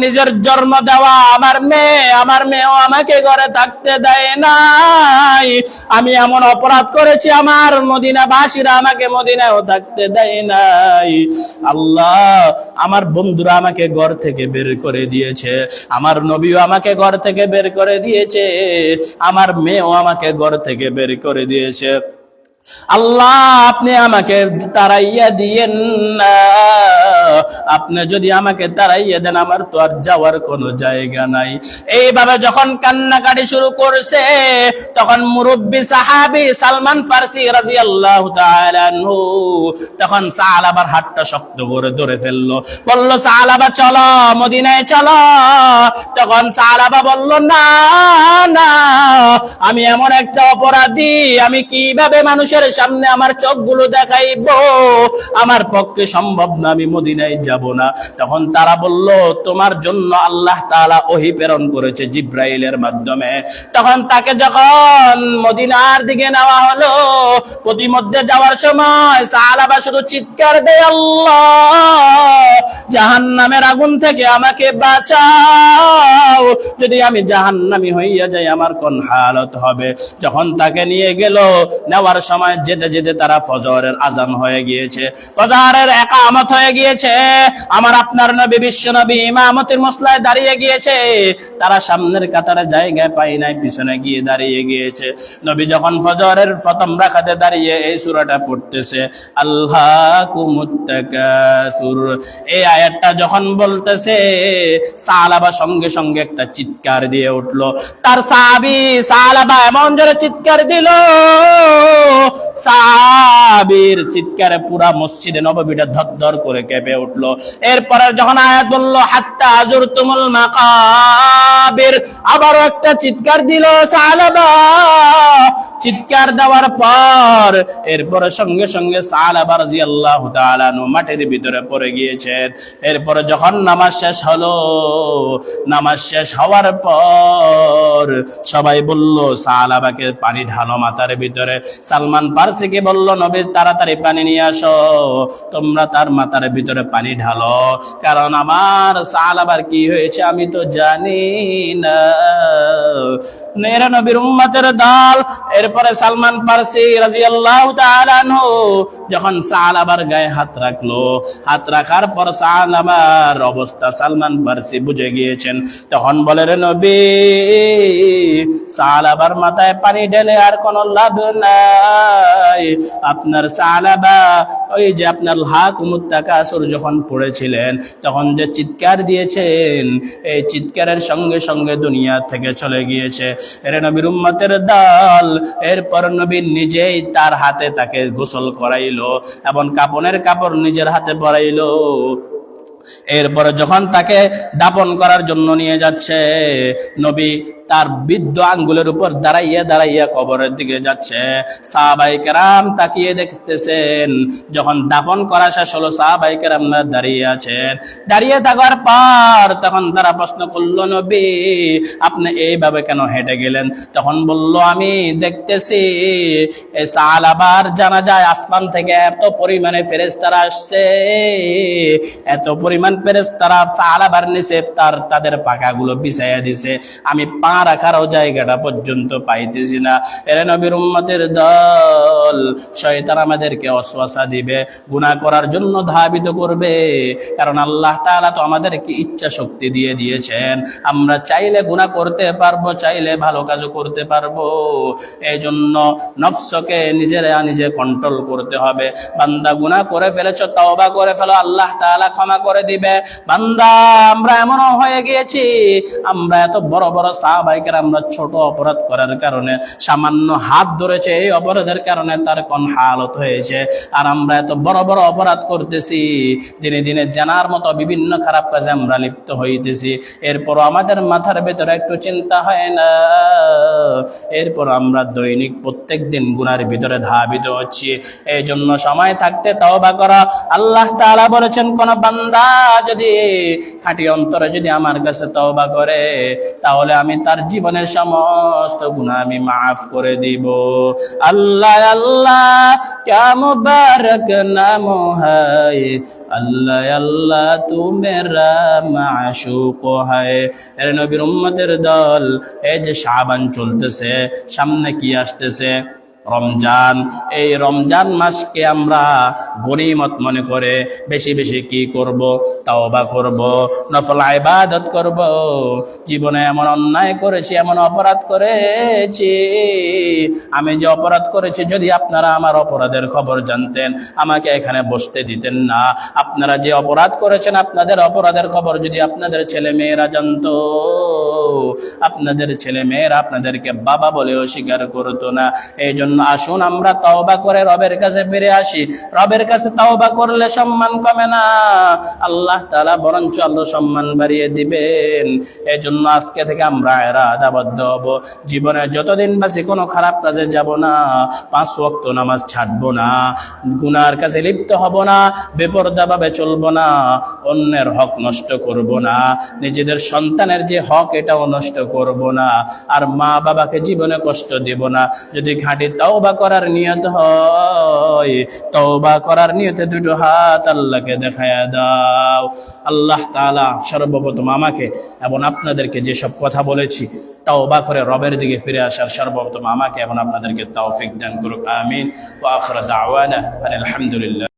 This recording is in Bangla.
নিজের জন্ম দেওয়া আমার মেয়ে, আমার মেয়েও আমাকে ঘরে থাকতে দেয় নাই। আমি এমন অপরাধ করেছি আমার মদিনাবাসীরা আমাকে মদিনায়ও থাকতে দেয় নাই। আল্লাহ, আমার বন্ধুরা আমাকে ঘর থেকে বের করে দিয়েছে। আমার নবীও আমাকে ঘর থেকে বের করে দিয়েছে। আমার মেয়েও আমাকে ঘর থেকে বের করে দিয়েছে। আল্লাহ, আপনি আমাকে তারাইয়া দিয়েন না। আপনি যদি আমাকে তারাইয়া দেন, আমার তো আর যাওয়ার কোনো জায়গা নাই। এইভাবে যখন কান্নাকাটি শুরু করছে, তখন মুরব্বী সাহাবি সালমান ফার্সি রাজি আল্লাহ তখন সালাবার হাতটা শক্ত করে ধরে ফেলল। বলল সালাবা চলো, মদিনায় চলো। তখন সালাবা বলল, না না, আমি এমন একটা অপরাধী, আমি কীভাবে মানুষের সামনে আমার চোখগুলো দেখাইব? আমার পক্ষে সম্ভব না, আমি মদিনায় যাব না। তখন তারা বলল, তোমার জন্য আল্লাহ তালা ওহি প্রেরণ করেছে জিব্রাইলের মাধ্যমে। তখন তাকে যখন মদিনার দিকে নেওয়া হলো প্রতিমধ্যে যাওয়ার সময় সাহাবা শুধু চিৎকার দে আল্লাহ! জাহান্নামের আগুন থেকে আমাকে বাঁচাও। যদি আমি জাহান্নামি হইয়া যাই, আমার কোন হালত হবে? যখন তাকে নিয়ে গেল, নেওয়ার সময় যেতে যেতে তারা ফজরের আজান হয়ে গিয়েছে। ফজরের একামত হয়ে গিয়েছে। আমার আপনার নবী, বিশ্ব নবী, ইমামতের মশলায় দাঁড়িয়ে গিয়েছে। তারা সামনের কাতারে জায়গায় পাই নাই, পিছনে গিয়ে দাঁড়িয়ে গিয়েছে। নবী যখন ফজরের প্রথম রাখাতে দাঁড়িয়ে এই সূরাটা পড়তেছে, আল্লাহ কুমুত্তাকাসুর এই আয়াতটা যখন বলতেছে, সালাবা সঙ্গে সঙ্গে একটা চিৎকার দিয়ে উঠল। তার সাবি সালাবা এমন জোরে চিৎকার দিল সাহাবীর চিৎকারে পুরা মসজিদে নববীটা ধর করে কেঁপে উঠল। এরপরে যখন আয়াত বলল, হাত্তা আজুর তুমুল মাকাবির আবারও একটা চিৎকার দিল সালাবা চিৎকার দেওয়ার পর এরপরে সঙ্গে সঙ্গে সালাবা রাদিয়াল্লাহু তাআলা মাটির ভিতরে পড়ে গিয়েছেন। এরপরে যখন নামাজ শেষ হলো, নামাজ শেষ হওয়ার পর সবাই বলল সালাবাকে পানি ঢালো মাথার ভিতরে, সালমান পারসিকে বলল নবী তাড়াতাড়ি পানি নিয়ে আসো, তোমরা তার মাথার ভিতরে পানি ঢালো। কারণ আমার সাল আবার কি হয়েছে আমি তো জানি না। নেরা নবীর উম্মতের দল, এরপরে সালমান পারসি রাদিয়াল্লাহু তাআলা আনহু, যখন সালাবার গায়ে হাত রাখল, হাত রাখার পর সালাবার অবস্থা সালমান পারসি বুঝে গিয়েছেন। তখন বলে, রে নবী সালাবার মাথায় পানি ঢেলে আর কোনো লাভ নাই। আপনার সালাবা ওই যে আপনার হাক মুত্তাকাসুর যখন পড়েছিলেন, তখন যে চিৎকার দিয়েছেন, এই চিৎকারের সঙ্গে সঙ্গে দুনিয়া থেকে চলে গিয়েছে। এর নবীর উম্মতের দল, এরপর নবী নিজেই তার হাতে তাকে গোসল করাইলো এবং কাপনের কাপড় নিজের হাতে পরাইলো। এরপরে যখন তাকে দাপন করার জন্য নিয়ে যাচ্ছে, নবী তার বৃদ্ধ আঙ্গুলের উপর দাঁড়াইয়া দাঁড়াইয়া কবরের দিকে যাচ্ছে। সাহাবাই কেরাম তাকিয়ে দেখতেছেন, যখন দাফন করা শেষ হলো, সাহাবাই কেরাম দাঁড়িয়ে আছেন। দাঁড়িয়ে থাকার পর তখন তারা প্রশ্ন করল, নবী, আপনি এইভাবে কেন হেঁটে গেলেন? তখন বলল, আমি দেখতেছি এই সালাবার জানা যায়, আসমান থেকে এত পরিমাণে ফেরেস্তারা আসছে। এত পরিমাণ ফেরেস্তারা সালাবার নিচে, তার, তাদের পাকাগুলো বিছাইয়া দিছে। আমি পা রাখারও জায়গাটা পর্যন্ত পাইতেছি না। এর নবীর উম্মতের দল, শয়তান আমাদেরকে অশ্বাসা দিবে, গুনাহ করার জন্য ধাবিত করবে। কারণ আল্লাহ তাআলা তো আমাদেরকে ইচ্ছা শক্তি দিয়ে দিয়েছেন। আমরা চাইলে গুনাহ করতে পারব, চাইলে ভালো করতে পারব। এই জন্য নফসকে নিজেরা নিজে কন্ট্রোল করতে হবে। বান্দা গুনাহ করে ফেলেছ, তওবা করে ফেলো, আল্লাহ তাআলা ক্ষমা করে দিবে। বান্দা, আমরা এমনও হয়ে গিয়েছি, আমরা এত বড় বড় সাহাবাইকের আমরা ছোট অপরাধ করার কারণে, সামান্য হাত ধরেছে এই অপরাধের কারণে তার কোন হালত হয়েছে। আর আমরা এত বড় বড় অপরাধ করতেছি, দিনে দিনে জানার মতো বিভিন্ন খারাপ কাজে আমরা লিপ্ত হইতেছি। এরপর আমাদের মাথার ভেতরে একটু চিন্তা হয় না। এরপর আমরা দৈনিক প্রত্যেক দিন গুনার ভিতরে ধাবিত হচ্ছি। এই জন্য সময় থাকতে তওবা করা। আল্লাহ তাআলা বলেছেন, কোন বান্দা যদি খাঁটি অন্তরে যদি আমার কাছে তওবা করে, তাহলে আমি তার তার জীবনের সমস্ত গুণ আমি মাফ করে দিব। আল্লাহ আল্লাহ ক্যা মুবারক নাম হায়। আল্লাহ আল্লাহ তু মেরা মাশুক হায়। এর নবীর উম্মতের দল, এই যে সাবান চলতেছে, সামনে কি আসতেছে? রমজান। এই রমজান মাসকে আমরা গনিমত মনে করে বেশি বেশি কি করব, তাওবা করব, নফল ইবাদত করব, জীবনে এমন অন্যায় করেছি, এমন অপরাধ করেছি। আমি যে অপরাধ করেছি, যদি আপনারা আমার অপরাধের খবর জানতেন, আমাকে এখানে বসতে দিতেন না। আপনারা যে অপরাধ করেছেন, আপনাদের অপরাধের খবর যদি আপনাদের ছেলে মেয়েরা জানতো, আপনাদের ছেলে মেয়েরা আপনাদেরকে বাবা বলেও স্বীকার করতো না। এই জন্য আসুন আমরা তওবা করে রবের কাছে ফিরে আসি। রবের কাছে তওবা করলে সম্মান কমে না। আল্লাহ তাআলা বরঞ্চ আল্লাহ সম্মান বাড়িয়ে দিবেন। এই জন্য আজকে থেকে আমরা এরা আদাবদ্ধ হব। জীবনে যতদিন বাঁচি, কোনো খারাপ কাজে যাব না। পাঁচ ওয়াক্ত নামাজ ছাড়বো না। গুনার কাছে লিপ্ত হব না। বেপরদা ভাবে চলবো না। অন্যের হক নষ্ট করব না। নিজেদের সন্তানের যে হক, এটাও নষ্ট করব না। আর মা বাবাকে জীবনে কষ্ট দেব না। যদি ঘাঁটি তওবা করার নিয়ত হয়। তওবা করার নিয়তে দুটো হাত আল্লাহকে দেখায় দাও। আল্লাহ তালা সর্বপ্রথম আমাকে এবং আপনাদেরকে যেসব কথা বলেছি, তওবা করে রবের দিকে ফিরে আসার সর্বপ্রথম আমাকে এবং আপনাদেরকে তৌফিক দান করুক। আমিন। ও আখরা দাওয়ানা আলহামদুলিল্লাহ